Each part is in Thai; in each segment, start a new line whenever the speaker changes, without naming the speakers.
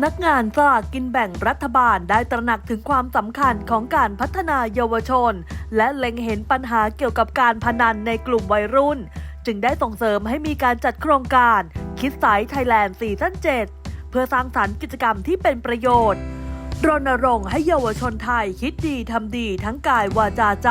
ำนักงานสลากกินแบ่งรัฐบาลได้ตระหนักถึงความสำคัญของการพัฒนาเยาวชน และเล็งเห็นปัญหาเกี่ยวกับการพนันในกลุ่มวัยรุ่น จึงได้ส่งเสริมให้มีการจัดโครงการ คิดสายไทยแลนด์ซีซั่น7 เพื่อสร้างสรรค์กิจกรรมที่เป็นประโยชน์รณรงค์ให้เยาวชนไทยคิดดีทำดีทั้งกายวาจาใจ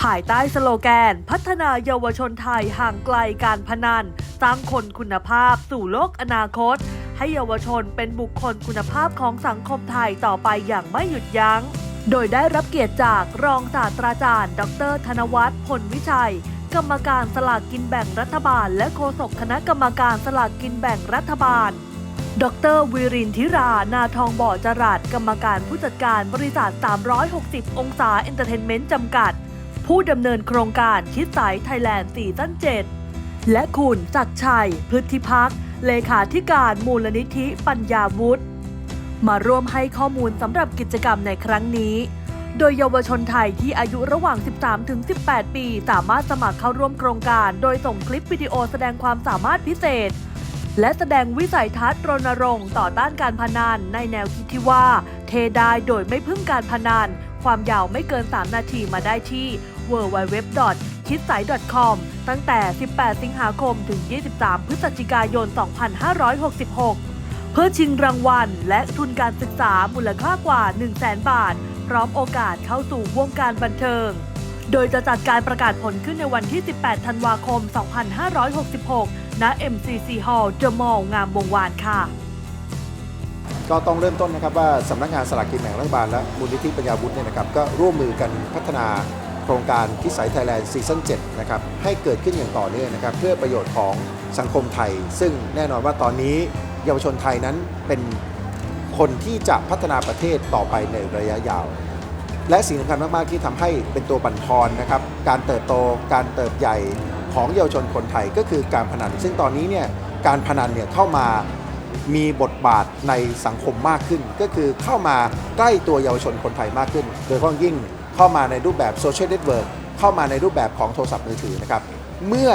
ภายใต้สโลแกน พัฒนาเยาวชนไทยห่างไกลการพนันสร้างคนคุณภาพสู่โลกอนาคต ให้เยาวชนเป็นบุคคลคุณภาพของสังคมไทยต่อไปอย่างไม่หยุดยัง้ง โดยได้รับเกียรติจากรองศาสตราจารย์ ดร ธนวัฒน์พลวิชัย กรรมการสลากกินแบ่งรัฐบาล และโฆษกคณะกรรมการสลากกินแบ่งรัฐบาล ดรวิรินทิรา นาทองบ่อจรัสกรรมการผู้จัดการบริษัท 360 องศาเอนเตอร์เทนเมนต์จำกัด ผู้ดำเนินโครงการคิดสายไทยแลนด์ซีซั่น7และคุณจักชัยพฤทธิพักษ์ เลขาธิการมูลนิธิปัญญาวุฒิมาร่วมให้ข้อมูลสำหรับกิจกรรมในครั้งนี้ โดยเยาวชนไทยที่อายุระหว่าง 13-18 ปี สามารถสมัครเข้าร่วมโครงการ โดยส่งคลิปวิดีโอแสดงความสามารถพิเศษ และแสดงวิสัยทัศน์รณรงค์ต่อต้านการพนันในแนวคิดที่ว่า เทได้โดยไม่พึ่งการพนันความยาวไม่เกิน 3 นาทีมาได้ที่ www. คิดสาย .com ตั้งแต่ 18 สิงหาคม ถึง 23 พฤศจิกายน 2566 เพื่อชิงรางวัล และทุนการศึกษามูลค่ากว่า 100,000 บาท พร้อมโอกาสเข้าสู่วงการบันเทิง โดยจะจัดการประกาศผลขึ้นในวันที่ 18 ธันวาคม 2566 ณ MCC Hall The Mall งามวงวานค่ะ
ก็ต้องเริ่มต้นนะครับว่าสำนักงานสลากกินแบ่งรัฐบาลและมูลนิธิปัญญาวุฒิเนี่ยนะครับก็ร่วมมือกันพัฒนา โครงการคิสายไทยแลนด์ซีซั่น7นะครับให้เกิดขึ้นอย่างต่อเนื่องนะครับเพื่อประโยชน์ของสังคมไทย ซึ่งแน่นอนว่าตอนนี้เยาวชนไทยนั้นเป็นคนที่จะพัฒนาประเทศต่อไปในระยะยาว และสิ่งสำคัญมากๆที่ทำให้เป็นตัวบั่นทอนนะครับการเติบโตการเติบใหญ่ของเยาวชนคนไทยก็คือการพนัน ซึ่งตอนนี้เนี่ยการพนันเนี่ยเข้ามามีบทบาทในสังคมมากขึ้น ก็คือเข้ามาใกล้ตัวเยาวชนคนไทยมากขึ้น โดยเฉพาะยิ่ง เข้ามาในรูปแบบโซเชียลเน็ตเวิร์กเข้ามาในรูปแบบของโทรศัพท์มือถือนะครับ เมื่อ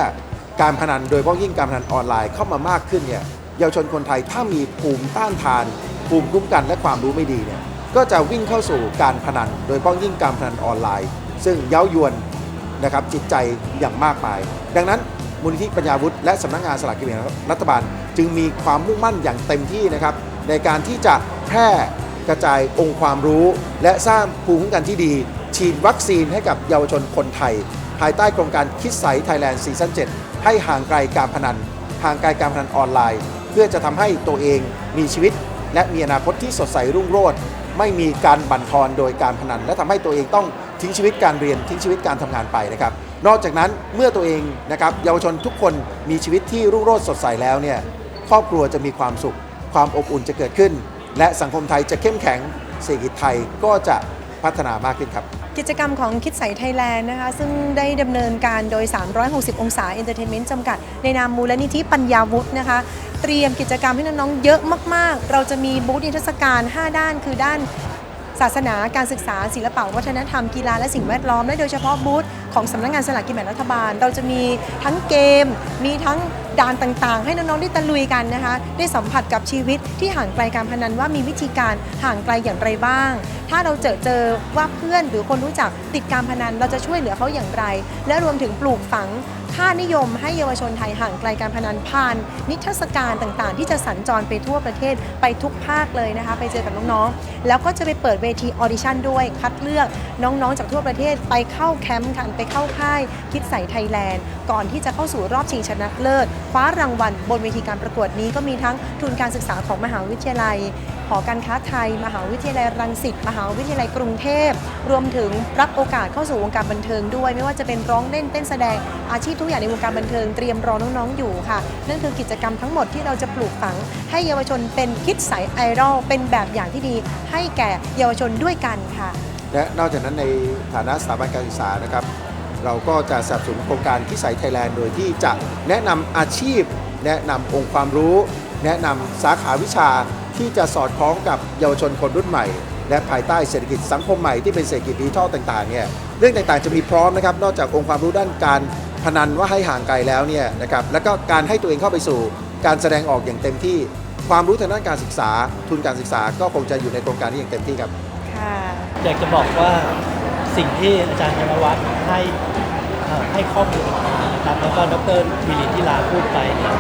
การพนันโดยเฉพาะยิ่งการพนันออนไลน์เข้ามามากขึ้นเนี่ยเยาวชนคนไทยถ้ามีภูมิต้านทาน ภูมิคุ้มกันและความรู้ไม่ดีเนี่ยก็จะวิ่งเข้าสู่การพนัน โดยเฉพาะยิ่งการพนันออนไลน์ ซึ่งเย้ายวนนะครับจิตใจอย่างมากมาย ดังนั้นมูลนิธิปัญญาวุฒิและสำนักงานสลากกินแบ่งรัฐบาล จึงมีความมุ่งมั่นอย่างเต็มที่นะครับในการที่จะแพร่กระจายองค์ความรู้ และสร้างภูมิคุ้มกันที่ดี ฉีดวัคซีนให้กับเยาวชนคนไทย ภายใต้โครงการคิดใสไทยแลนด์ซีซั่น7ให้ห่างไกลการพนัน ห่างไกลการพนันออนไลน์ เพื่อจะทำให้ตัวเองมีชีวิต และมีอนาคตที่สดใสรุ่งโรจน์ไม่มีการบั่นทอนโดยการพนัน และทำให้ตัวเองต้องทิ้งชีวิตการเรียนทิ้งชีวิตการทำงานไปนะครับ นอกจากนั้นเมื่อตัวเองนะครับเยาวชนทุกคนมีชีวิตที่รุ่งโรจน์สดใสแล้วเนี่ยครอบครัวจะมีความสุข ความอบอุ่นจะเกิดขึ้น และสังคมไทยจะเข้มแข็งเศรษฐกิจไทยก็จะพัฒนามากขึ้นครับ
กิจกรรมของคิดใสไทยแลนด์นะคะซึ่งได้ดำเนินการโดย 360 องศาเอนเตอร์เทนเมนต์จำกัด ในนามมูลนิธิปัญญาวุฒินะคะ เตรียมกิจกรรมให้น้องๆเยอะมากๆ เราจะมีบูธนิทรรศการ 5 ด้าน คือด้านศาสนาการศึกษาศิลปะวัฒนธรรมกีฬาและสิ่งแวดล้อมและโดยเฉพาะบูธของสำนักงานสลากกินแบ่งรัฐบาล เราจะมีทั้งเกม มีทั้ง ด่านต่างๆ ให้น้องๆได้ตะลุยกันนะคะ ได้สัมผัสกับชีวิตที่ห่างไกลการพนันว่ามีวิธีการห่างไกลอย่างไรบ้าง ถ้าเราเจอเจอว่าเพื่อนหรือคนรู้จักติดการพนันเราจะช่วยเหลือเขาอย่างไร และรวมถึงปลูกฝัง ค่านิยมให้เยาวชนไทยห่างไกลการพนันผ่าน นิทรรศการต่างๆ ที่จะสัญจรไปทั่วประเทศไปทุกภาคเลยนะคะ ไปเจอกับน้องๆ แล้วก็จะไปเปิดเวทีออดิชั่นด้วย คัดเลือกน้องๆ จากทั่วประเทศไปเข้าแคมป์กันไปเข้าค่ายคิดใส่ไทยแลนด์ ก่อนที่จะเข้าสู่รอบชิงชนะเลิศคว้ารางวัลบนเวทีการประกวดนี้ก็มีทั้งทุนการศึกษาของมหาวิทยาลัย หอการค้าไทย มหาวิทยาลัยรังสิต มหาวิทยาลัยกรุงเทพ รวมถึงรับโอกาสเข้าสู่วงการบันเทิงด้วย ไม่ว่าจะเป็นร้องเล่นเต้นแสดงอาชีพทุกอย่างในวงการบันเทิงเตรียมรอน้องๆอยู่ค่ะนั่นคือกิจกรรมทั้งหมดที่เราจะปลูกฝัง ให้เยาวชนเป็นคิดสายไอดอลเป็นแบบอย่างที่ดี ให้แก่เยาวชนด้วยกันค่ะ
และนอกจากนั้นในฐานะสถาบันการศึกษานะครับ เราก็จะสนับสนุนโครงการที่ใสไทยแลนด์โดยที่จะแนะนำอาชีพ แนะนำองค์ความรู้ แนะนำสาขาวิชา ที่จะสอดคล้องกับเยาวชนคนรุ่นใหม่ และภายใต้เศรษฐกิจสังคมใหม่ที่เป็นเศรษฐกิจดิจิทัลต่างๆเนี่ยเรื่องต่างๆจะมีพร้อมนะครับนอกจากองค์ความรู้ด้านการพนันว่าให้ห่างไกลแล้วเนี่ยนะครับแล้วก็การให้ตัวเองเข้าไปสู่การแสดงออกอย่างเต็มที่ ความรู้ทางด้านการศึกษา ทุนการศึกษาก็คงจะอยู่ในโครงการนี้อย่างเต็มที่ครับ
ค่ะ
อยากจะบอกว่าสิ่งที่อาจารย์ธนวัฒน์ให้เอ่อให้ข้อมูลนะครับแล้วก็ดรวิรินทิลาพูดไปเนี่ย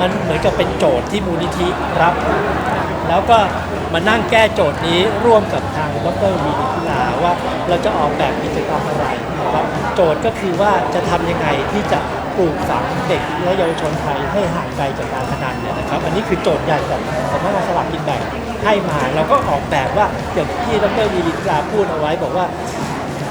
มันเหมือนกับเป็นโจทย์ที่มูลนิธิรับ แล้วก็มานั่งแก้โจทย์นี้ร่วมกับทางดรวิรินทิลาว่าเราจะออกแบบกิจกรรมอะไรนะครับโจทย์ก็คือว่าจะทำยังไงที่จะปลูกฝังเด็กและเยาวชนไทยให้ห่างไกลจากการพนันเนี่ยนะครับ อันนี้คือโจทย์ใหญ่จากสำนักงานสลากกินแบ่งให้มาเราก็ออกแบบว่าอย่างที่ดรวิรินทิลาพูดเอาไว้บอกว่า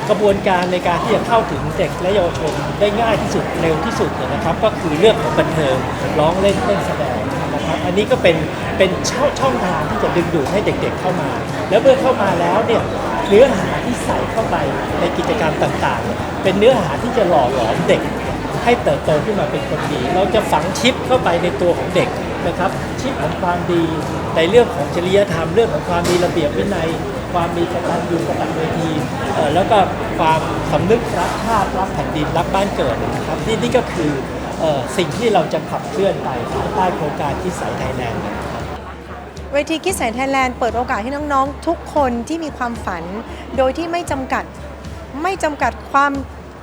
กระบวนการในการที่จะเข้าถึงเด็กและเยาวชนได้ง่ายที่สุดเร็วที่สุดเนี่ยนะครับ ก็คือเรื่องของบันเทิงร้องเล่นเต้นแสดงนะครับอันนี้ก็เป็นเป็นช่องช่องทางที่จะดึงดูดให้เด็กๆเข้ามา แล้วเมื่อเข้ามาแล้วเนี่ยเนื้อหาที่ใส่เข้าไปในกิจกรรมต่างๆ เป็นเนื้อหาที่จะหล่อหลอมเด็ก ให้เติบโตขึ้นมาเป็นคนดี เราจะฝังชิปเข้าไปในตัวของเด็กนะครับชิปของความดีในเรื่องของจริยธรรมเรื่องของความมีระเบียบวินัย ความมีกตัญญูกตเวที อ่อแล้วก็ความสำนึกรักชาติรักแผ่นดินรักบ้านเกิดนะครับนี่นี่ก็คือเอ่อสิ่งที่เราจะขับเคลื่อนไปภายใต้โครงการที่สายไทยแลนด์นะครับ
เวทีคิดแสนไทยแลนด์เปิดโอกาสให้น้อง ๆ ทุกคนที่มีความฝัน โดยที่ไม่จำกัดไม่จำกัดความ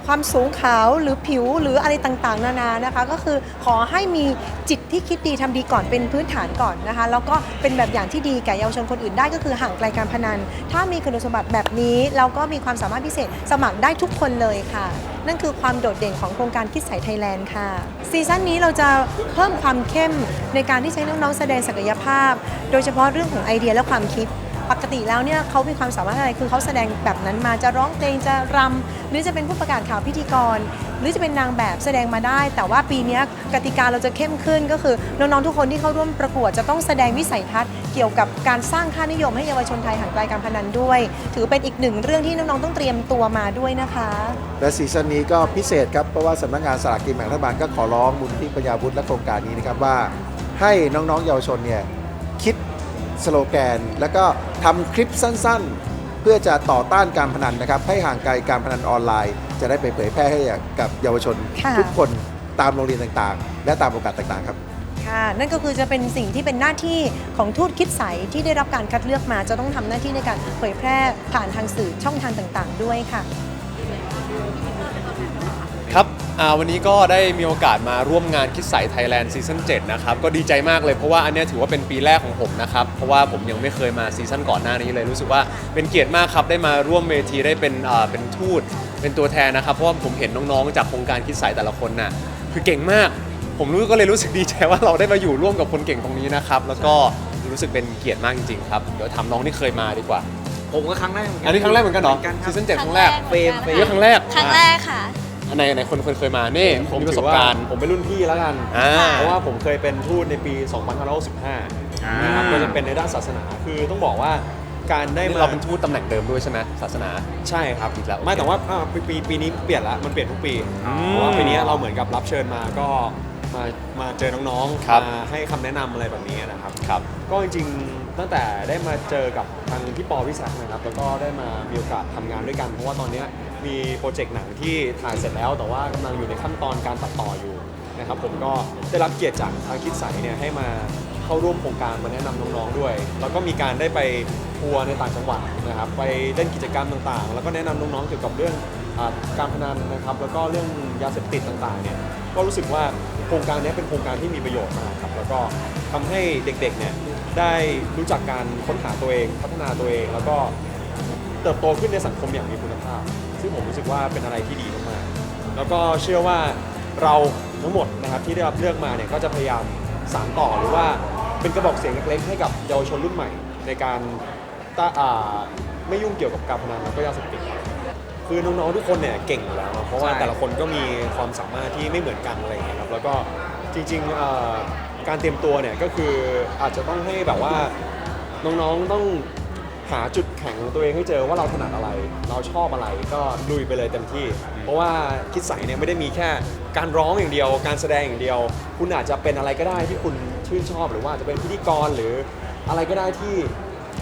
ความสูงขาวหรือผิวหรืออะไรต่างๆ นานานะคะ ก็คือขอให้มีจิตที่คิดดีทำดีก่อนเป็นพื้นฐานก่อนนะคะ แล้วก็เป็นแบบอย่างที่ดีแก่เยาวชนคนอื่นได้ก็คือห่างไกลการพนัน ถ้ามีคุณสมบัติแบบนี้เราก็มีความสามารถพิเศษสมัครได้ทุกคนเลยค่ะ นั่นคือความโดดเด่นของโครงการคิดใสไทยแลนด์ค่ะซีซั่นนี้เราจะเพิ่มความเข้มในการที่ใช้น้องๆแสดงศักยภาพ โดยเฉพาะเรื่องของไอเดียและความคิด ปกติแล้วเนี่ยเขามีความสามารถอะไรคือเขาแสดงแบบนั้นมาจะร้องเพลงจะรำหรือจะเป็นผู้ประกาศข่าวพิธีกร หรือจะเป็นนางแบบแสดงมาได้ แต่ว่าปีนี้กติกาเราจะเข้มขึ้นก็คือน้องๆทุกคนที่เข้าร่วมประกวดจะต้องแสดงวิสัยทัศน์เกี่ยวกับการสร้างค่านิยมให้เยาวชนไทยห่างไกลการพนันด้วย ถือเป็นอีกหนึ่งเรื่องที่น้องๆต้องเตรียมตัวมาด้วยนะคะ
และซีซั่นนี้ก็พิเศษครับเพราะว่าสำนักงานสลากกินแบ่งรัฐบาลก็ขอร้องมูลที่ปัญญาวุฒิและโครงการนี้นะครับว่า ให้น้องๆเยาวชนเนี่ยคิด สโลแกน แล้วก็ทำคลิปสั้นๆ เพื่อจะต่อต้านการพนันนะครับ ให้ห่างไกลการพนันออนไลน์ จะได้ไปเผยแพร่ให้กับเยาวชน
ค่ะ
ทุกคนตามโรงเรียนต่างๆ และตามโอกาสต่างๆครับ
ค่ะ นั่นก็คือจะเป็นสิ่งที่เป็นหน้าที่ของทูตคิดใสที่ได้รับการคัดเลือกมา จะต้องทำหน้าที่ในการเผยแพร่ผ่านทางสื่อช่องทางต่างๆ ด้วยค่ะ
ครับอ่าวันนี้ก็ได้มีโอกาสมาร่วมงานคิดใสไทยแลนด์ซีซั่น7นะครับ ก็ดีใจมากเลยเพราะว่าอันเนี้ยถือว่าเป็นปีแรกของผมนะครับ เพราะว่าผมยังไม่เคยมาซีซั่นก่อนหน้านี้เลยรู้สึกว่าเป็นเกียรติมากครับ ได้มาร่วมเวทีได้เป็นอ่าเป็นทูต เป็นตัวแทนนะครับ เพราะว่าผมเห็นน้องๆ จากโครงการคิดใสแต่ละคนน่ะคือเก่งมาก ผมรู้ก็เลยรู้สึกดีใจว่าเราได้มาอยู่ร่วมกับคนเก่งตรงนี้นะครับแล้วก็รู้สึกเป็นเกียรติมากจริงๆครับเดี๋ยวทำน้องที่เคยมาดีกว่า
ผมก็ครั้งแรกเหมือนกั
อันนี้ครั้งแรกเหมือนกันเหรอ
ครั
ซี
บ
ซั่น7ครั้งแรก
เฟรม
เฟรมครั้งแรก
ครั้งแรกค่ะ
อันไหนไหนคนคนเคยมานี่
ผม
มีประ
ถื
ส
อบว่า
การณ์
ผมเป็นรุ่นพี่แล้วกัน
อ่า
เพราะว่าผมเคยเป็นทูตในปี 2565นะครับก็จะเป็นในด้านศาสนา คือต้องบอกว่าการได้
นี่
มา
เราเป็นทูตตำแหน่งเดิมด้วยใช่ไหมศาสนา
ใช่ครับ
อีกแล้วโอเค
ไม่แต่ว่าอ่าปีปีปีนี้เปลี่ยนละมันเปลี่ยนทุกปี
อืม
เพราะว่าปีนี้เราเหมือนกับรับเชิญมาก็มามาเจอน้อง
ครับ
ๆมาให้คำแนะนำอะไรแบบนี้นะครับ
ครับ
ก็จริงๆ ตั้งแต่ได้มาเจอกับทางพี่ปอวิศักดิ์นะครับ แล้วก็ได้มามีโอกาสทำงานด้วยกันเพราะว่าตอนเนี้ยมีโปรเจกต์หนังที่ถ่ายเสร็จแล้ว แต่ว่ากำลังอยู่ในขั้นตอนการตัดต่ออยู่นะครับผมก็ได้รับเกียรติจากทางคิดใสเนี่ยให้มาเข้าร่วมโครงการมาแนะนำน้องๆด้วย แล้วก็มีการได้ไปทัวร์ในต่างจังหวัดนะครับไปเล่นกิจกรรมต่างๆ แล้วก็แนะนำน้องๆเกี่ยวกับเรื่องอาการพนันนะครับ แล้วก็เรื่องยาเสพติดต่างๆเนี่ยก็รู้สึกว่าโครงการเนี้ยเป็นโครงการที่มีประโยชน์มากครับแล้วก็ทำให้เด็กๆเนี่ย ได้รู้จักการค้นหาตัวเอง พัฒนาตัวเอง แล้วก็เติบโตขึ้นในสังคมอย่างมีคุณภาพ ซึ่งผมรู้สึกว่าเป็นอะไรที่ดีมากๆแล้วก็เชื่อว่าเราทั้งหมดนะครับที่ได้รับเลือกมาเนี่ยก็จะพยายามสานต่อหรือว่าเป็นกระบอกเสียงเล็กๆ ให้กับเยาวชนรุ่นใหม่ ในการตาอ่าไม่ยุ่งเกี่ยวกับการพนันแล้วก็ยาเสพติดคือน้องๆทุกคนเนี่ยเก่งอยู่แล้วเนอะเพราะว่าแต่ละคนก็มีความสามารถที่ไม่เหมือนกันอะไรอย่างเงี้ยครับแล้วก็จริงๆเอ่อ การเตรียมตัวเนี่ยก็คืออาจจะต้องให้แบบว่าน้องๆต้องหาจุดแข็งของตัวเองให้เจอว่าเราถนัดอะไร เราชอบอะไรก็ลุยไปเลยเต็มที่ เพราะว่าคิดใสเนี่ยไม่ได้มีแค่การร้องอย่างเดียว การแสดงอย่างเดียว คุณอาจจะเป็นอะไรก็ได้ที่คุณชื่นชอบ หรือว่าอาจจะเป็นพิธีกรหรืออะไรก็ได้ที่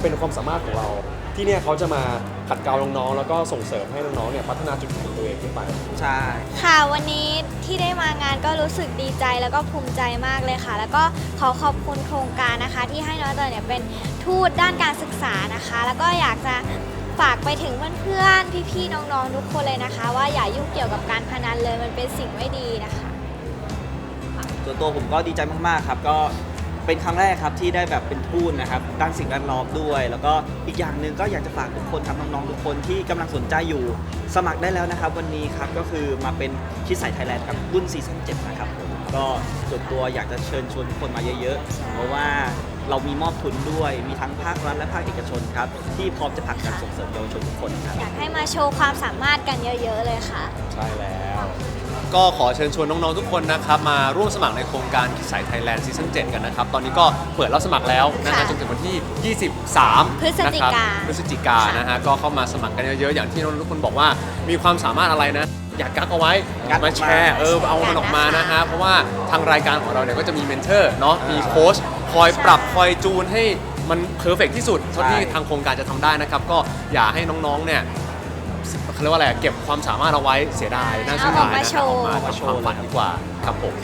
เป็นความสามารถของเรา ที่เนี่ยเขาจะมา ขัดเกลาน้องๆแล้วก็ส่งเสริมให้น้องๆเนี่ยพัฒนาจุดแข็งตัวเองขึ้นไป
ใช่
ค่ะวันนี้ที่ได้มางานก็รู้สึกดีใจแล้วก็ภูมิใจมากเลยค่ะ แล้วก็ขอขอบคุณโครงการนะคะ ที่ให้น้องเตยเนี่ยเป็นทูตด้านการศึกษานะคะ แล้วก็อยากจะฝากไปถึงเพื่อนๆพี่ๆน้องๆทุกคนเลยนะคะ ว่าอย่ายุ่งเกี่ยวกับการพนันเลยมันเป็นสิ่งไม่ดีนะคะ
ส่วนตัวผมก็ดีใจมาก ๆ ครับ ก็ เป็นครั้งแรกครับที่ได้แบบเป็นทูตนะครับด้านสิ่งแวดล้อมด้วย แล้วก็อีกอย่างหนึ่งก็อยากจะฝากทุกคนครับน้องๆทุกคนที่กำลังสนใจอยู่ สมัครได้แล้วนะครับ วันนี้ครับก็คือมาเป็นคิดใส่ไทยแลนด์ครับรุ่นซีซั่น7นะครับผมก็ส่วนตัวอยากจะเชิญชวนทุกคนมาเยอะๆ เพราะว่าเรามีมอบทุนด้วยมีทั้งภาครัฐและภาคเอกชนครับที่พร้อมจะผลักดันส่งเสริมเยาวชนทุกคนครับ
อยากให้มาโชว์ความสามารถกันเยอะ ๆ เลยค่ะ
ใช่แล้ว
ก็ขอเชิญชวนน้อง ๆ ทุกคนนะครับ มาร่วมสมัครในโครงการคิดสายไทยแลนด์ซีซั่น7กันนะครับ ตอนนี้ก็เปิดรับสมัครแล้วนะฮะ
ค่ะ
จนถึงวันที่ 23
พฤศจิกา
นะครับพฤศจิกานะฮะก็เข้ามาสมัครกันเยอะๆอย่างที่น้องๆทุกคนบอกว่ามีความสามารถอะไรนะ อยากกักเอาไว้
กัก
มาแชร์เออเอามันออกมานะฮะ เพราะว่าทางรายการของเราเนี่ยก็จะมีเมนเทอร์เนาะมีโค้ชคอยปรับคอยจูนให้มันเพอร์เฟกที่สุดเท่าที่ทางโครงการจะทำได้นะครับ ก็อย่าให้น้องๆเนี่ย เขาเรียกว่าอะไรเก็บความสามารถเอาไว้เสียดายน่าเสียดาย
เอาออกมา
นะ
โชว์
เอาออกมาทำความฝันดีกว่าครับผม